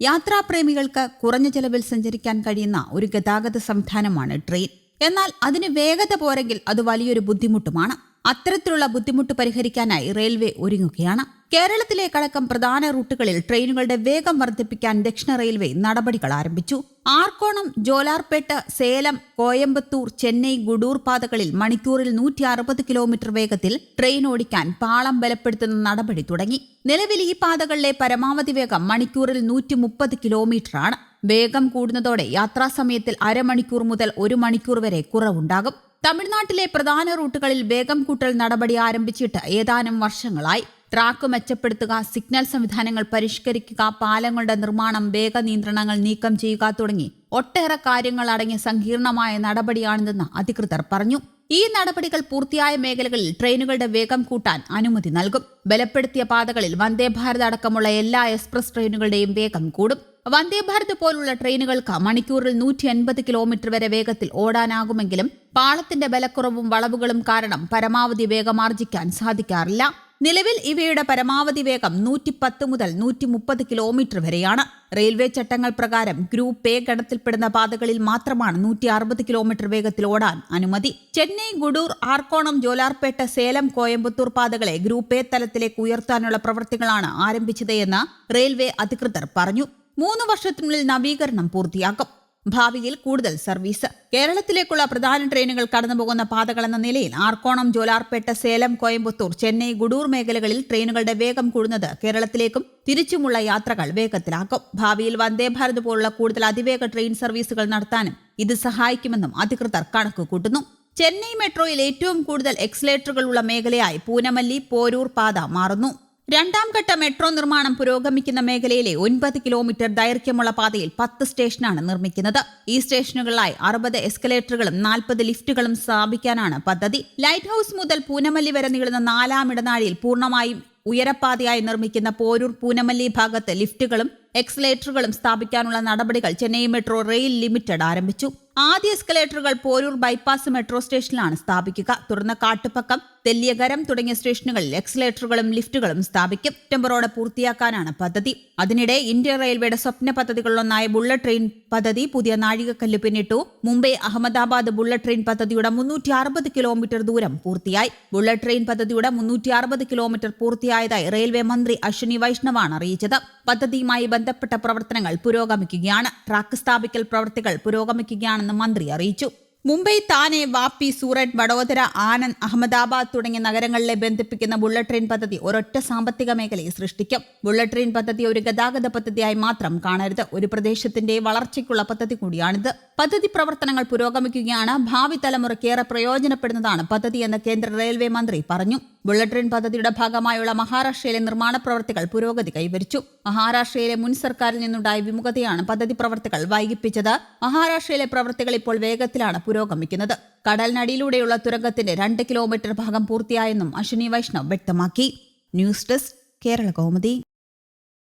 യാത്രാപ്രേമികൾക്ക് കുറഞ്ഞ ചെലവിൽ സഞ്ചരിക്കാൻ കഴിയുന്ന ഒരു ഗതാഗത സംവിധാനമാണ് ട്രെയിൻ. എന്നാൽ അതിന് വേഗത പോരെങ്കിൽ അത് വലിയൊരു ബുദ്ധിമുട്ടുമാണ്. അത്തരത്തിലുള്ള ബുദ്ധിമുട്ട് പരിഹരിക്കാനായി റെയിൽവേ ഒരുങ്ങുകയാണ്. കേരളത്തിലേക്കടക്കം പ്രധാന റൂട്ടുകളിൽ ട്രെയിനുകളുടെ വേഗം വർദ്ധിപ്പിക്കാൻ ദക്ഷിണ റെയിൽവേ നടപടികൾ ആരംഭിച്ചു. ആർക്കോണം ജോലാർപേട്ട സേലം കോയമ്പത്തൂർ ചെന്നൈ ഗുഡൂർ പാതകളിൽ മണിക്കൂറിൽ നൂറ്റി അറുപത് കിലോമീറ്റർ വേഗത്തിൽ ട്രെയിൻ ഓടിക്കാൻ പാളം ബലപ്പെടുത്തുന്ന നടപടി തുടങ്ങി. നിലവിൽ ഈ പാതകളിലെ പരമാവധി വേഗം മണിക്കൂറിൽ നൂറ്റി മുപ്പത് കിലോമീറ്ററാണ്. വേഗം കൂടുന്നതോടെ യാത്രാസമയത്തിൽ അരമണിക്കൂർ മുതൽ ഒരു മണിക്കൂർ വരെ കുറവുണ്ടാകും. തമിഴ്നാട്ടിലെ പ്രധാന റൂട്ടുകളിൽ വേഗം കൂട്ടൽ നടപടി ആരംഭിച്ചിട്ട് ഏതാനും വർഷങ്ങളായി. ട്രാക്ക് മെച്ചപ്പെടുത്തുക സിഗ്നൽ സംവിധാനങ്ങൾ പരിഷ്കരിക്കുക പാലങ്ങളുടെ നിർമ്മാണം വേഗ നിയന്ത്രണങ്ങൾ നീക്കം ചെയ്യുക തുടങ്ങി ഒട്ടേറെ കാര്യങ്ങൾ അടങ്ങിയ സങ്കീർണമായ നടപടിയാണിതെന്ന് അധികൃതർ പറഞ്ഞു. ഈ നടപടികൾ പൂർത്തിയായ മേഖലകളിൽ ട്രെയിനുകളുടെ വേഗം കൂട്ടാൻ അനുമതി നൽകും. ബലപ്പെടുത്തിയ പാതകളിൽ വന്ദേഭാരത് അടക്കമുള്ള എല്ലാ എക്സ്പ്രസ് ട്രെയിനുകളുടെയും വേഗം കൂടും. വന്ദേഭാരത് പോലുള്ള ട്രെയിനുകൾക്ക് മണിക്കൂറിൽ നൂറ്റി അൻപത് കിലോമീറ്റർ വരെ വേഗത്തിൽ ഓടാനാകുമെങ്കിലും പാളത്തിന്റെ ബലക്കുറവും വളവുകളും കാരണം പരമാവധി വേഗമാർജിക്കാൻ സാധിക്കാറില്ല. നിലവിൽ ഇവയുടെ പരമാവധി വേഗം നൂറ്റി പത്ത് മുതൽ നൂറ്റി മുപ്പത് കിലോമീറ്റർ വരെയാണ്. റെയിൽവേ ചട്ടങ്ങൾ പ്രകാരം ഗ്രൂപ്പ് എ ഗണത്തിൽപ്പെടുന്ന പാതകളിൽ മാത്രമാണ് നൂറ്റി അറുപത് കിലോമീറ്റർ വേഗത്തിൽ ഓടാൻ അനുമതി. ചെന്നൈ ഗുഡൂർ ആർക്കോണം ജോലാർപേട്ട സേലം കോയമ്പത്തൂർ പാതകളെ ഗ്രൂപ്പ് എ തലത്തിലേക്ക് ഉയർത്താനുള്ള പ്രവൃത്തികളാണ് ആരംഭിച്ചത് റെയിൽവേ അധികൃതർ പറഞ്ഞു. മൂന്ന് വർഷത്തിനുള്ളിൽ നവീകരണം പൂർത്തിയാക്കും. ഭാവിയിൽ കൂടുതൽ സർവീസ്. കേരളത്തിലേക്കുള്ള പ്രധാന ട്രെയിനുകൾ കടന്നുപോകുന്ന പാതകളെന്ന നിലയിൽ ആർക്കോണം ജോലാർപേട്ട സേലം കോയമ്പത്തൂർ ചെന്നൈ ഗുഡൂർ മേഖലകളിൽ ട്രെയിനുകളുടെ വേഗം കൂടുന്നത് കേരളത്തിലേക്കും തിരിച്ചുമുള്ള യാത്രകൾ വേഗത്തിലാക്കും. ഭാവിയിൽ വന്ദേ ഭാരത് പോലുള്ള കൂടുതൽ അതിവേഗ ട്രെയിൻ സർവീസുകൾ നടത്താനും ഇത് സഹായിക്കുമെന്നും അധികൃതർ കണക്ക് കൂട്ടുന്നു ചെന്നൈ മെട്രോയിൽ ഏറ്റവും കൂടുതൽ എക്സലേറ്ററുകളുള്ള മേഖലയായി പൂനമല്ലി പോരൂർ പാത മാറുന്നു. രണ്ടാം ഘട്ട മെട്രോ നിർമ്മാണം പുരോഗമിക്കുന്ന മേഖലയിലെ ഒൻപത് കിലോമീറ്റർ ദൈർഘ്യമുള്ള പാതയിൽ പത്ത് സ്റ്റേഷനാണ് നിർമ്മിക്കുന്നത്. ഈ സ്റ്റേഷനുകളിലായി അറുപത് എസ്കലേറ്ററുകളും നാൽപ്പത് ലിഫ്റ്റുകളും സ്ഥാപിക്കാനാണ് പദ്ധതി. ലൈറ്റ് ഹൌസ് മുതൽ പൂനമല്ലി വരെ നീളുന്ന നാലാം ഇടനാഴിയിൽ പൂർണമായും ഉയരപ്പാതയായി നിർമ്മിക്കുന്ന പോരൂർ പൂനമല്ലി ഭാഗത്ത് ലിഫ്റ്റുകളും എക്സലേറ്ററുകളും സ്ഥാപിക്കാനുള്ള നടപടികൾ ചെന്നൈ മെട്രോ റെയിൽ ലിമിറ്റഡ് ആരംഭിച്ചു. ആദ്യ എസ്കലേറ്ററുകൾ പോരൂർ ബൈപ്പാസ് മെട്രോ സ്റ്റേഷനിലാണ് സ്ഥാപിക്കുക. തുടർന്ന് കാട്ടുപക്കം തെല്ലിയകരം തുടങ്ങിയ സ്റ്റേഷനുകളിൽ എക്സലേറ്ററുകളും ലിഫ്റ്റുകളും സ്ഥാപിക്കും. സെപ്റ്റംബറോടെ പൂർത്തിയാക്കാനാണ് പദ്ധതി. അതിനിടെ ഇന്ത്യൻ റെയിൽവേയുടെ സ്വപ്ന പദ്ധതികളിലൊന്നായ ബുള്ളറ്റ് ട്രെയിൻ പദ്ധതി പുതിയ നാഴികക്കല്ല് പിന്നിട്ടു. മുംബൈ അഹമ്മദാബാദ് ബുള്ളറ്റ് ട്രെയിൻ പദ്ധതിയുടെ മുന്നൂറ്റി അറുപത് കിലോമീറ്റർ ദൂരം പൂർത്തിയായി. ബുള്ളറ്റ് ട്രെയിൻ പദ്ധതിയുടെ മുന്നൂറ്റി അറുപത് കിലോമീറ്റർ പൂർത്തിയായതായി റെയിൽവേ മന്ത്രി അശ്വിനി വൈഷ്ണവാണ് അറിയിച്ചത്. പദ്ധതിയുമായി ബന്ധപ്പെട്ട പ്രവർത്തനങ്ങൾ പുരോഗമിക്കുകയാണ്. ട്രാക്ക് സ്ഥാപിക്കൽ പ്രവർത്തികൾ പുരോഗമിക്കുകയാണെന്ന് മന്ത്രി അറിയിച്ചു. മുംബൈ താനെ വാപ്പി സൂററ്റ് വഡോദര ആനന്ദ് അഹമ്മദാബാദ് തുടങ്ങിയ നഗരങ്ങളിലെ ബന്ധിപ്പിക്കുന്ന ബുള്ളറ്റ് ട്രെയിൻ പദ്ധതി ഒരൊറ്റ സാമ്പത്തിക മേഖലയെ സൃഷ്ടിക്കും. ബുള്ളറ്റ് ട്രെയിൻ പദ്ധതി ഒരു ഗതാഗത പദ്ധതിയായി മാത്രം കാണരുത്. ഒരു പ്രദേശത്തിന്റെ വളർച്ചയ്ക്കുള്ള പദ്ധതി കൂടിയാണിത്. പദ്ധതി പ്രവർത്തനങ്ങൾ പുരോഗമിക്കുകയാണ്. ഭാവി തലമുറയ്ക്ക് ഏറെ പ്രയോജനപ്പെടുന്നതാണ് പദ്ധതി എന്ന് കേന്ദ്ര റെയിൽവേ മന്ത്രി പറഞ്ഞു. ബുള്ളറ്റ് ട്രെയിൻ പദ്ധതിയുടെ ഭാഗമായുള്ള മഹാരാഷ്ട്രയിലെ നിർമ്മാണ പ്രവർത്തികൾ പുരോഗതി കൈവരിച്ചു. മഹാരാഷ്ട്രയിലെ മുൻ സർക്കാരിൽ നിന്നുണ്ടായ വിമുഖതയാണ് പദ്ധതി പ്രവർത്തികൾ വൈകിപ്പിച്ചത്. മഹാരാഷ്ട്രയിലെ പ്രവർത്തികൾ ഇപ്പോൾ വേഗത്തിലാണ് പുരോഗമിക്കുന്നത്. കടലിനടിയിലൂടെയുള്ള തുരങ്കത്തിന്റെ രണ്ട് കിലോമീറ്റർ ഭാഗം പൂർത്തിയായെന്നും അശ്വിനി വൈഷ്ണവ് വ്യക്തമാക്കി. News desk Kerala Kaumudi.